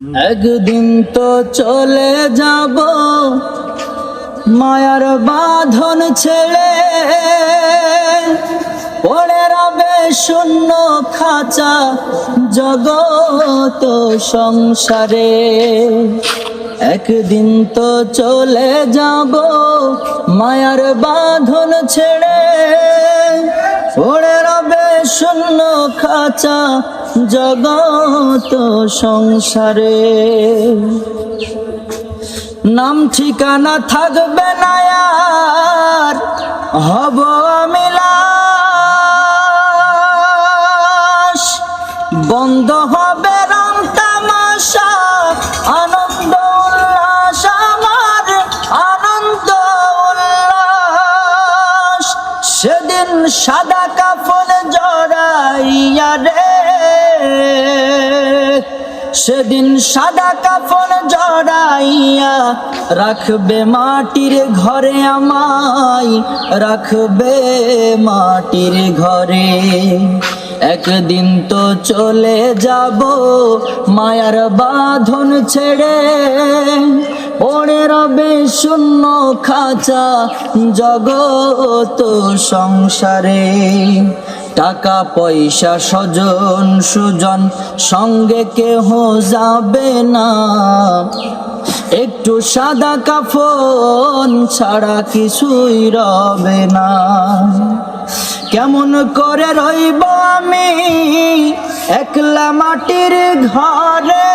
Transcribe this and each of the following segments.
একদিন তো চলে যাব মায়ার বাঁধন ছেড়ে। পড়ে রবে শূন্য খাঁচা জগত সংসারে। একদিন তো চলে যাব মায়ার বাঁধন ছেড়ে। পড়ে রবে শূন্য খাঁচা জগত সংসারে। নাম ঠিকানা থাকবে না আর, হব আমি বন্ধ হবে রং তামাশা, আনন্দ উল্লাস আমার, আনন্দ উল্লাস। সেদিন সাদা কাফন জড়াইয়া রে। সেদিন সাদা কাফন জড়াইয়া রাখবে মাটির ঘরে আমায়, রাখবে মাটির ঘরে। একদিন তো চলে যাব মায়ার বাঁধন ছেড়ে। পড়ে রবে শূন্য খাঁচা জগত সংসারে। টাকা পয়সা স্বজন সুজন, সঙ্গে কেহ যাবে না। একটু সাদা কাফন ছাড়া কিছুই রবে না। কেমন করে রইব আমি একলা মাটির ঘরে?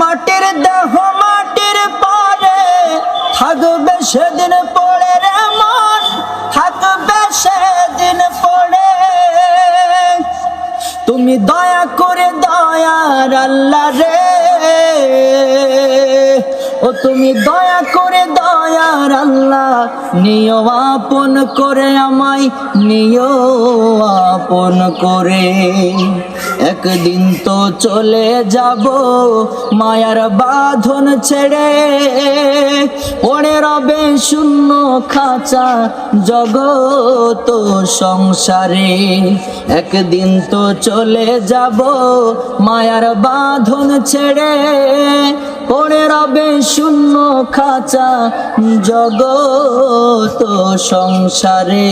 মাটির দেহ মাটির পরে থাকবে সেদিন পড়ে রে মন। সেদিন পড়ে। তুমি দয়া করে দয়ার আল্লাহ রে। ও তুমি দয়া করে দয়ার আল্লাহ, নিও আপন করে আমায়, নিও আপন করে। একদিন তো চলে যাব মায়ার বাঁধন ছেড়ে। পড়ে রবে শূন্য খাঁচা জগত সংসারে। একদিন তো চলে যাব মায়ার বাঁধন ছেড়ে। পড়ে রবে শূন্য খাঁচা জগত সংসারে।